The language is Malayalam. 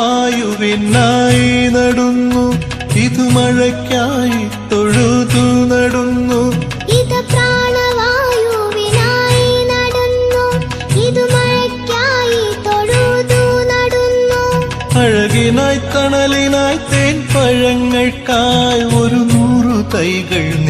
പ്രാണവായുവിനായി നടുന്നു. ഇത് മഴയ്ക്കായി തൊഴുതു നടുന്നു. ഇത് പ്രാണവായുവിനായി നടന്നു. ഇത് മഴയ്ക്കായി തൊഴുതു നടന്നു. അഴകിനായി തണലിനായി തേൻ പഴങ്ങൾക്കായി ഒരു നൂറു തൈകൾ